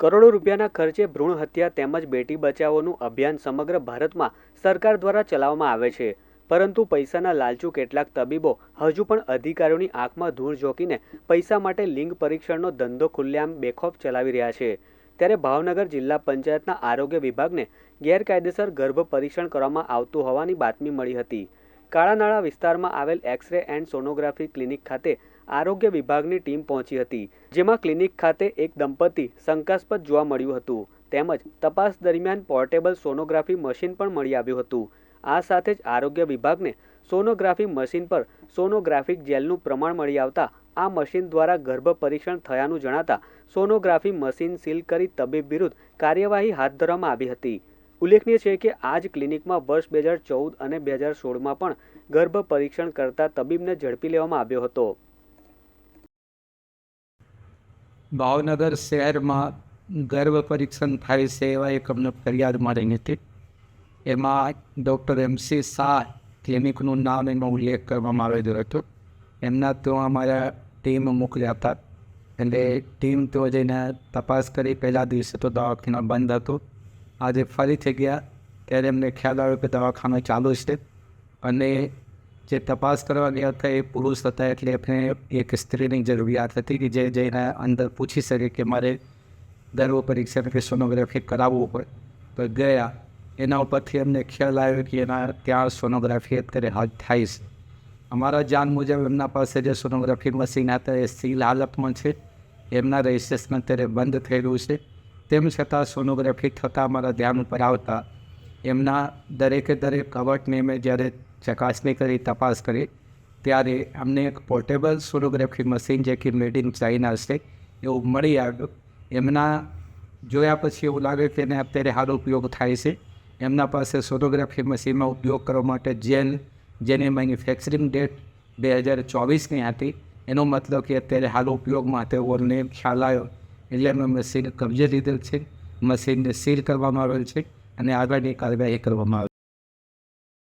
કરોડો રૂપિયાના ખર્ચે ભ્રૂણ હત્યા તેમજ બેટી બચાવોનું અભિયાન સમગ્ર ભારતમાં સરકાર દ્વારા ચલાવવામાં આવે છે. પરંતુ પૈસાના લાલચુ કેટલાક તબીબો હજુ પણ અધિકારીઓની આંખમાં ધૂળ ઝોકીને પૈસા માટે લિંગ પરીક્ષણનો ધંધો ખુલ્લેઆમ બેખોફ ચલાવી રહ્યા છે. ત્યારે ભાવનગર જિલ્લા પંચાયતના આરોગ્ય વિભાગને ગેરકાયદેસર ગર્ભ પરીક્ષણ કરવામાં આવતું હોવાની બાતમી મળી હતી. કાળાનાળા વિસ્તારમાં આવેલ એક્સરે એન્ડ સોનોગ્રાફી ક્લિનિક ખાતે આરોગ્ય વિભાગની ટીમ પહોંચી હતી, જેમાં ક્લિનિક ખાતે એક દંપતી શંકાસ્પદ જોવા મળ્યું હતું. તેમજ તપાસ દરમિયાન પોર્ટેબલ સોનોગ્રાફી મશીન પણ મળી આવ્યું હતું. આ સાથે જ આરોગ્ય વિભાગને સોનોગ્રાફી મશીન પર સોનોગ્રાફિક જેલનું પ્રમાણ મળી આવતા આ મશીન દ્વારા ગર્ભ પરીક્ષણ થયાનું જણાતા સોનોગ્રાફી મશીન સીલ કરી તબીબ વિરુદ્ધ કાર્યવાહી હાથ ધરવામાં આવી હતી. ઉલ્લેખનીય છે કે આ જ ક્લિનિકમાં વર્ષ બે હજાર ચૌદ અને બે હજાર સોળમાં પણ ગર્ભ પરીક્ષણ કરતા તબીબને ઝડપી લેવામાં આવ્યો હતો. ભાવનગર શહેરમાં ગર્ભ પરીક્ષણ થાય છે એવા એક અમને ફરિયાદ મારી હતી. એમાં ડૉક્ટર એમસી શાહ ક્લિનિકનું નામ એનો ઉલ્લેખ કરવામાં આવેલો હતો. એમના તો અમારા ટીમ મોકલ્યા હતા. એટલે ટીમ તો જઈને તપાસ કરી પહેલા દિવસે તો દવાખાના બંધ હતું. આજે ફરીથી ગયા. ત્યારે એમને ખ્યાલ આવ્યો કે દવાખાનું ચાલુ છે. અને જે તપાસ કરવા ગયા હતા એ પુરુષ હતા એટલે એમને એક સ્ત્રીની જરૂરિયાત હતી કે જે જઈને અંદર પૂછી શકે કે મારે ગર્વ પરીક્ષણ કે સોનોગ્રાફી કરાવવું હોય. તો ગયા. એના ઉપરથી એમને ખ્યાલ આવ્યો કે એના ત્યાં સોનોગ્રાફી અત્યારે હાથ થાય છે. અમારા જાણ મુજબ એમના પાસે જે સોનોગ્રાફી મશીન હતા એ સીલ હાલતમાં છે. એમના રજિસ્ટ્રેશન અત્યારે બંધ થયેલું છે. તેમ છતાં સોનોગ્રાફી થતાં અમારા ધ્યાન ઉપર આવતા એમના દરેકે દરેક કવટને મેં જ્યારે ચકાસણી કરી તપાસ કરી, ત્યારે અમને એક પોર્ટેબલ સોનોગ્રાફી મશીન જે કે મેડ ઇન ચાઇના છે, એવું મળી આવ્યું. એમના જોયા પછી એવું લાગે કે એને અત્યારે સારો ઉપયોગ થાય છે. એમના પાસે સોનોગ્રાફી મશીનમાં ઉપયોગ કરવા માટે જેલ જેની મેન્યુફેક્ચરિંગ ડેટ બે હજાર ચોવીસની હતી. એનો મતલબ કે અત્યારે હાલ ઉપયોગમાં તેઓને ખ્યાલ આવ્યો. એટલે અમે મશીન કબજે લીધેલ છે. મશીનને સીલ કરવામાં આવેલ છે અને આગળની કાર્યવાહી કરવામાં આવે